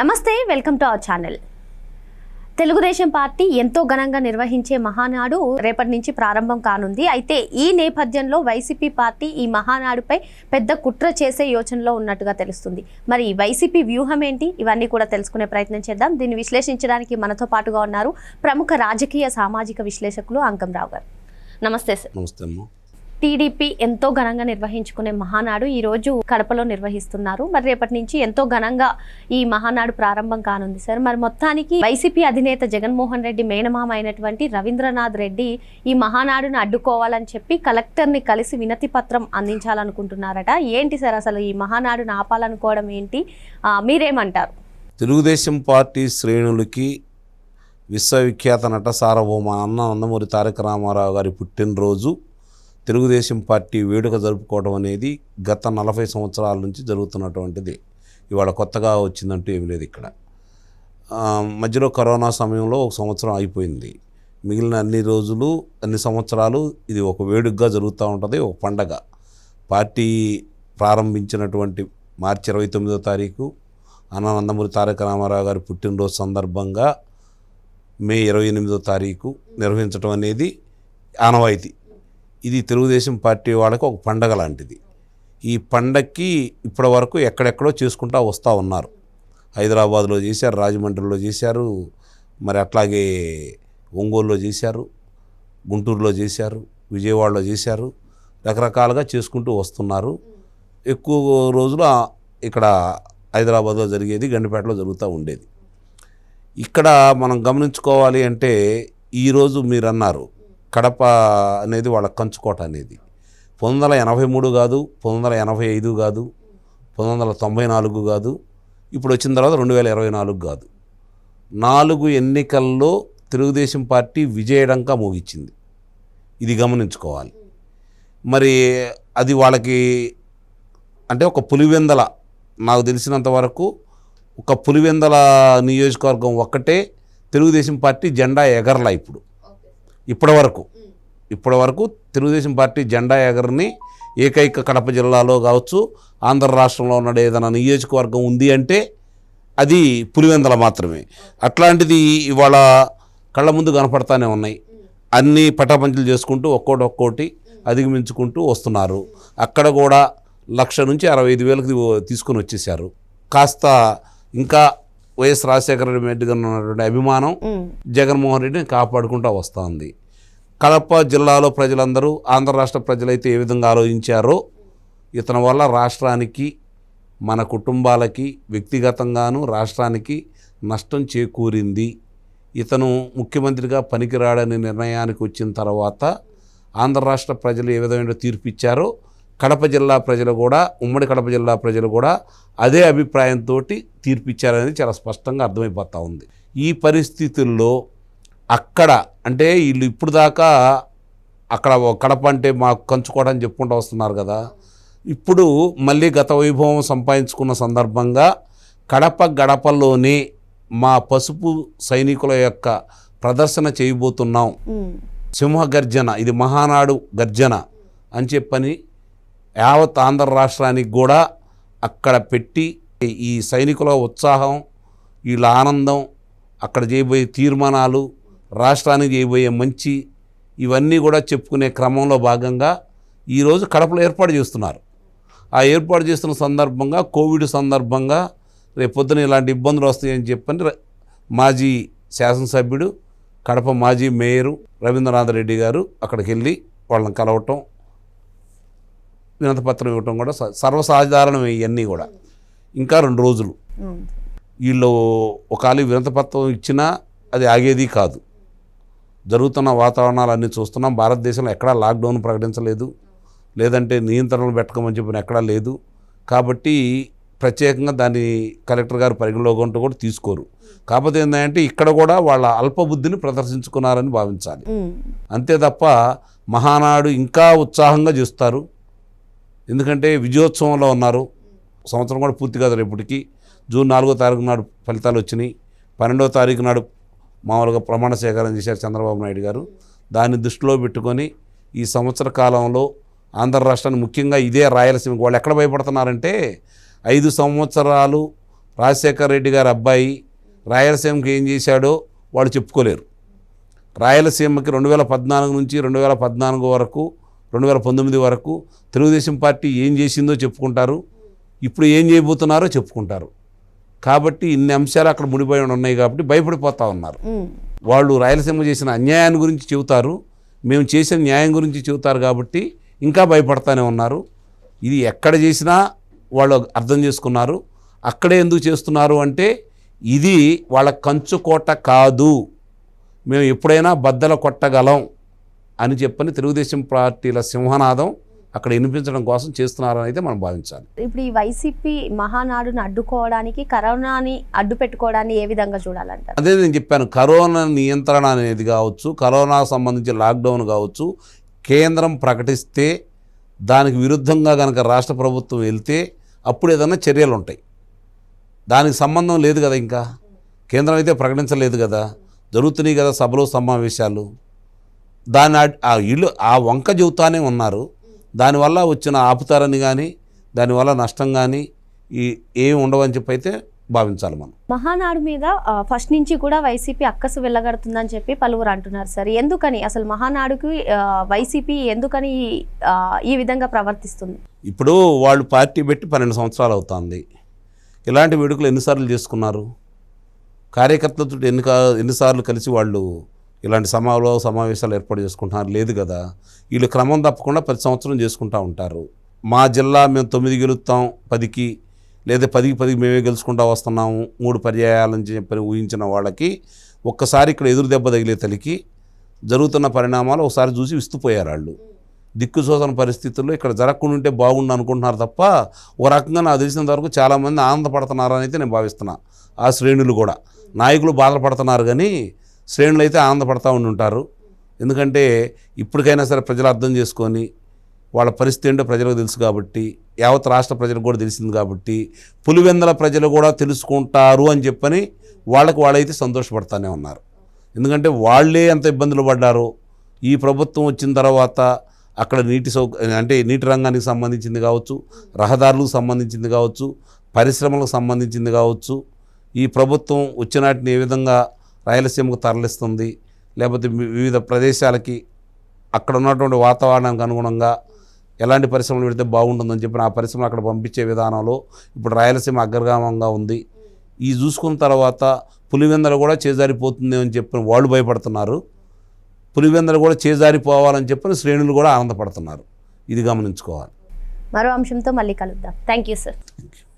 నమస్తే welcome to our channel. Telugu Desam party ఎంతో ఘనంగా నిర్వహించే మహానాడు రేపటి నుంచి ప్రారంభం కానుంది. అయితే ఈ నేపథ్యంలో వైసీపీ పార్టీ ఈ మహానాడుపై పెద్ద కుట్ర చేసే యోచనలో ఉన్నట్టుగా తెలుస్తుంది. మరి ఈ వైసీపీ వ్యూహం ఏంటి ఇవన్నీ కూడా తెలుసుకునే ప్రయత్నం చేద్దాం. దీన్ని విశ్లేషించడానికి మనతో పాటుగా ఉన్నారు ప్రముఖ రాజకీయ సామాజిక విశ్లేషకులు అంకం రావు గారు. నమస్తే సార్. నమస్తే అమ్మ. టీడీపీ ఎంతో ఘనంగా నిర్వహించుకునే మహానాడు ఈ రోజు కడపలో నిర్వహిస్తున్నారు. మరి రేపటి నుంచి ఎంతో ఘనంగా ఈ మహానాడు ప్రారంభం కానుంది సార్. మరి మొత్తానికి వైసీపీ అధినేత జగన్మోహన్ రెడ్డి మేనమామ అయినటువంటి రవీంద్రనాథ్ రెడ్డి ఈ మహానాడును అడ్డుకోవాలని చెప్పి కలెక్టర్ని కలిసి వినతి పత్రం అందించాలనుకుంటున్నారట. ఏంటి సార్ అసలు ఈ మహానాడును ఆపాలనుకోవడం ఏంటి? మీరేమంటారు? తెలుగుదేశం పార్టీ శ్రేణులకి విశ్వవిఖ్యాత నట సార్వభౌమ అన్న నందమూరి తారక రామారావు గారి పుట్టినరోజు తెలుగుదేశం పార్టీ వేడుక జరుపుకోవడం అనేది గత నలభై సంవత్సరాల నుంచి జరుగుతున్నటువంటిది. ఇవాళ కొత్తగా వచ్చిందంటూ ఏమి లేదు ఇక్కడ. మధ్యలో కరోనా సమయంలో ఒక సంవత్సరం అయిపోయింది. మిగిలిన అన్ని రోజులు అన్ని సంవత్సరాలు ఇది ఒక వేడుకగా జరుగుతూ ఉంటుంది ఒక పండగ. పార్టీ ప్రారంభించినటువంటి మార్చి ఇరవై తొమ్మిదో తారీఖు అన్ననందమూరి తారక రామారావు గారి పుట్టినరోజు సందర్భంగా మే ఇరవై ఎనిమిదో తారీఖు నిర్వహించడం అనేది ఆనవాయితీ. ఇది తెలుగుదేశం పార్టీ వాళ్ళకి ఒక పండగ లాంటిది. ఈ పండక్కి ఇప్పటి వరకు ఎక్కడెక్కడో చేసుకుంటా వస్తూ ఉన్నారు. హైదరాబాద్లో చేశారు రాజమండ్రిలో చేశారు మరి అట్లాగే ఒంగోలులో చేశారు గుంటూరులో చేశారు విజయవాడలో చేశారు రకరకాలుగా చేసుకుంటూ వస్తున్నారు. ఎక్కువ రోజులు ఇక్కడ హైదరాబాద్లో జరిగేది గండిపేటలో జరుగుతూ ఉండేది. ఇక్కడ మనం గమనించుకోవాలి అంటే ఈరోజు మీరు అన్నారు కడప అనేది వాళ్ళ కంచుకోట అనేది. పంతొమ్మిది వందల ఎనభై మూడు కాదు పంతొమ్మిది వందల ఎనభై ఐదు కాదు పంతొమ్మిది వందల తొంభై నాలుగు కాదు ఇప్పుడు వచ్చిన తర్వాత రెండు వేల ఇరవై నాలుగు కాదు. నాలుగు ఎన్నికల్లో తెలుగుదేశం పార్టీ విజయడంకా మోగించింది. ఇది గమనించుకోవాలి. మరి అది వాళ్ళకి అంటే ఒక పులివెందల నాకు తెలిసినంత వరకు ఒక పులివెందల నియోజకవర్గం ఒక్కటే తెలుగుదేశం పార్టీ జెండా ఎగరలా ఇప్పుడు. ఇప్పటి వరకు ఇప్పటి వరకు తెలుగుదేశం పార్టీ జెండా ఎగరని ఏకైక కడప జిల్లాలో కావచ్చు ఆంధ్ర రాష్ట్రంలో ఉన్న ఏదైనా నియోజకవర్గం ఉంది అంటే అది పులివెందల మాత్రమే. అట్లాంటిది ఇవాళ కళ్ళ ముందు కనపడతానే ఉన్నాయి. అన్ని పటాపంచలు చేసుకుంటూ ఒక్కోటి ఒక్కోటి అధిగమించుకుంటూ వస్తున్నారు. అక్కడ కూడా లక్ష నుంచి అరవై ఐదు వేలకు తీసుకొని వచ్చేసారు కాస్త ఇంకా వైఎస్ రాజశేఖర రెడ్డి గారు ఉన్నటువంటి అభిమానం జగన్మోహన్ రెడ్డిని కాపాడుకుంటూ వస్తుంది. కడప జిల్లాలో ప్రజలందరూ ఆంధ్ర రాష్ట్ర ప్రజలైతే ఏ విధంగా ఆలోచించారో ఇతని వల్ల రాష్ట్రానికి మన కుటుంబాలకి వ్యక్తిగతంగాను రాష్ట్రానికి నష్టం చేకూరింది. ఇతను ముఖ్యమంత్రిగా పనికిరాడని నిర్ణయానికి వచ్చిన తర్వాత ఆంధ్ర రాష్ట్ర ప్రజలు ఏ విధమైన తీర్పు ఇచ్చారో కడప జిల్లా ప్రజలు కూడా ఉమ్మడి కడప జిల్లా ప్రజలు కూడా అదే అభిప్రాయంతో తీర్పు ఇచ్చారనేది చాలా స్పష్టంగా అర్థమైపోతూ ఉంది. ఈ పరిస్థితుల్లో అక్కడ అంటే వీళ్ళు ఇప్పుడు దాకా అక్కడ కడప అంటే మాకు కంచుకోవడం చెప్పుకుంటూ వస్తున్నారు కదా. ఇప్పుడు మళ్ళీ గత వైభవం సంపాదించుకున్న సందర్భంగా కడప గడపలోనే మా పసుపు సైనికుల యొక్క ప్రదర్శన చేయబోతున్నాం. సింహ గర్జన ఇది మహానాడు గర్జన అని చెప్పని యావత్ ఆంధ్ర రాష్ట్రానికి కూడా అక్కడ పెట్టి ఈ సైనికుల ఉత్సాహం వీళ్ళ ఆనందం అక్కడ చేయబోయే తీర్మానాలు రాష్ట్రానికి చేయబోయే మంచి ఇవన్నీ కూడా చెప్పుకునే క్రమంలో భాగంగా ఈరోజు కడపలో ఏర్పాటు చేస్తున్నారు. ఆ ఏర్పాటు చేస్తున్న సందర్భంగా కోవిడ్ సందర్భంగా రేపు పొద్దున ఇలాంటి ఇబ్బందులు వస్తాయని చెప్పని మాజీ శాసనసభ్యుడు కడప మాజీ మేయరు రవీంద్రనాథ్ రెడ్డి గారు అక్కడికి వెళ్ళి వాళ్ళని కలవటం వినతపత్రం ఇవ్వటం కూడా సర్వసాధారణం ఇవన్నీ కూడా. ఇంకా రెండు రోజులు. వీళ్ళు ఒకవేళ వినతపత్రం ఇచ్చినా అది ఆగేది కాదు. జరుగుతున్న వాతావరణాలు అన్నీ చూస్తున్నాం. భారతదేశంలో ఎక్కడా లాక్డౌన్ ప్రకటించలేదు. లేదంటే నియంత్రణలు పెట్టకమని చెప్పిన ఎక్కడా లేదు. కాబట్టి ప్రత్యేకంగా దాన్ని కలెక్టర్ గారు పరిగణలోకి ఉంటూ కూడా తీసుకోరు. కాకపోతే ఏంటంటే ఇక్కడ కూడా వాళ్ళ అల్పబుద్ధిని ప్రదర్శించుకున్నారని భావించాలి. అంతే తప్ప మహానాడు ఇంకా ఉత్సాహంగా చేస్తారు. ఎందుకంటే విజయోత్సవంలో ఉన్నారు. సంవత్సరం కూడా పూర్తి కాదు రేపటికి జూన్ నాలుగో తారీఖు నాడు ఫలితాలు వచ్చినాయి. పన్నెండవ తారీఖు నాడు మామూలుగా ప్రమాణ స్వీకారం చేశారు చంద్రబాబు నాయుడు గారు. దాన్ని దృష్టిలో పెట్టుకొని ఈ సంవత్సర కాలంలో ఆంధ్ర రాష్ట్రాన్ని ముఖ్యంగా ఇదే రాయలసీమ వాళ్ళు ఎక్కడ భయపడుతున్నారంటే ఐదు సంవత్సరాలు రాజశేఖర రెడ్డి గారి అబ్బాయి రాయలసీమకి ఏం చేశాడో వాళ్ళు చెప్పుకోలేరు. రాయలసీమకి రెండు వేల పద్నాలుగు నుంచి రెండు వేల పద్నాలుగు వరకు రెండు వేల పంతొమ్మిది వరకు తెలుగుదేశం పార్టీ ఏం చేసిందో చెప్పుకుంటారు. ఇప్పుడు ఏం చేయబోతున్నారో చెప్పుకుంటారు. కాబట్టి ఇన్ని అంశాలు అక్కడ ముడిపోయి ఉన్నాయి కాబట్టి భయపడిపోతా ఉన్నారు. వాళ్ళు రాయలసీమ చేసిన అన్యాయాన్ని గురించి చెబుతారు. మేము చేసిన న్యాయం గురించి చెబుతారు కాబట్టి ఇంకా భయపడతానే ఉన్నారు. ఇది ఎక్కడ చేసినా వాళ్ళు అర్థం చేసుకున్నారు. అక్కడే ఎందుకు చేస్తున్నారు అంటే ఇది వాళ్ళ కంచుకోట కాదు. మేము ఎప్పుడైనా బద్దల కొట్టగలం. అని చెప్పని తెలుగుదేశం పార్టీల సింహనాదం అక్కడ వినిపించడం కోసం చేస్తున్నారని అయితే మనం భావించాలి. ఇప్పుడు ఈ వైసీపీ మహానాడును అడ్డుకోవడానికి కరోనాని అడ్డు పెట్టుకోవడాన్ని ఏ విధంగా చూడాలంటారు? అదే నేను చెప్పాను కరోనా నియంత్రణ అనేది కావచ్చు కరోనాకు సంబంధించి లాక్డౌన్ కావచ్చు కేంద్రం ప్రకటిస్తే దానికి విరుద్ధంగా కనుక రాష్ట్ర ప్రభుత్వం వెళ్తే అప్పుడు ఏదైనా చర్యలు ఉంటాయి. దానికి సంబంధం లేదు కదా ఇంకా? కేంద్రం అయితే ప్రకటించలేదు కదా? జరుగుతున్నాయి కదా సభలు సమావేశాలు. దాని ఆ- ఇల్లు ఆ వంక చెబుతానే ఉన్నారు. దానివల్ల వచ్చిన ఆపుతారని కానీ దానివల్ల నష్టం కానీ ఈ ఏమి ఉండవని చెప్పి అయితే భావించాలి మనం. మహానాడు మీద ఫస్ట్ నుంచి కూడా వైసీపీ అక్కసు వెళ్ళగడుతుందని చెప్పి పలువురు అంటున్నారు సార్. ఎందుకని? అసలు మహానాడుకి వైసీపీ ఎందుకని ఈ విధంగా ప్రవర్తిస్తుంది? ఇప్పుడు వాళ్ళు పార్టీ పెట్టి పన్నెండు సంవత్సరాలు అవుతుంది. ఇలాంటి వేడుకలు ఎన్నిసార్లు చేసుకున్నారు? కార్యకర్తలతో ఎన్ని ఎన్నిసార్లు కలిసి వాళ్ళు ఇలాంటి సమాలో సమావేశాలు ఏర్పాటు చేసుకుంటున్నారు. లేదు కదా. వీళ్ళు క్రమం తప్పకుండా ప్రతి సంవత్సరం చేసుకుంటూ ఉంటారు. మా జిల్లా మేము తొమ్మిది గెలుస్తాం పదికి లేదా పదికి పదికి మేమే గెలుచుకుంటూ వస్తున్నాము. మూడు పర్యాయాలని చెప్పి ఊహించిన వాళ్ళకి ఒక్కసారి ఇక్కడ ఎదురు దెబ్బ తగిలే తలికి జరుగుతున్న పరిణామాలు ఒకసారి చూసి విస్తుపోయారు వాళ్ళు. దిక్కు చూసని పరిస్థితుల్లో ఇక్కడ జరగకుండా ఉంటే బాగుండు అనుకుంటున్నారు తప్ప ఓ రకంగా నాకు తెలిసినంత వరకు చాలామంది ఆనందపడుతున్నారని అయితే నేను భావిస్తున్నా. ఆ శ్రేణులు కూడా. నాయకులు బాధపడుతున్నారు కానీ శ్రేణులు అయితే ఆనందపడతా ఉండుంటారు. ఎందుకంటే ఇప్పటికైనా సరే ప్రజలు అర్థం చేసుకొని వాళ్ళ పరిస్థితి ఏంటో ప్రజలకు తెలుసు కాబట్టి యావత్ రాష్ట్ర ప్రజలకు కూడా తెలిసింది కాబట్టి పులివెందల ప్రజలు కూడా తెలుసుకుంటారు అని చెప్పని వాళ్ళకు వాళ్ళైతే సంతోషపడతానే ఉన్నారు. ఎందుకంటే వాళ్ళే ఎంత ఇబ్బందులు పడ్డారో ఈ ప్రభుత్వం వచ్చిన తర్వాత అక్కడ నీటి సౌ అంటే నీటి రంగానికి సంబంధించింది కావచ్చు రహదారులకు సంబంధించింది కావచ్చు పరిశ్రమలకు సంబంధించింది కావచ్చు ఈ ప్రభుత్వం వచ్చినాటిని ఏ విధంగా రాయలసీమకు తరలిస్తుంది. లేకపోతే వివిధ ప్రదేశాలకి అక్కడ ఉన్నటువంటి వాతావరణానికి అనుగుణంగా ఎలాంటి పరిశ్రమలు పెడితే బాగుంటుందని చెప్పి ఆ పరిశ్రమలు అక్కడ పంపించే విధానంలో ఇప్పుడు రాయలసీమ అగ్రగామంగా ఉంది. ఈ చూసుకున్న తర్వాత పులివెందలు కూడా చేజారిపోతుంది అని చెప్పి వాళ్ళు భయపడుతున్నారు. పులివెందలు కూడా చేజారిపోవాలని చెప్పని శ్రేణులు కూడా ఆనందపడుతున్నారు. ఇది గమనించుకోవాలి. మరో అంశంతో మళ్ళీ కలుద్దాం. Thank you sir thank you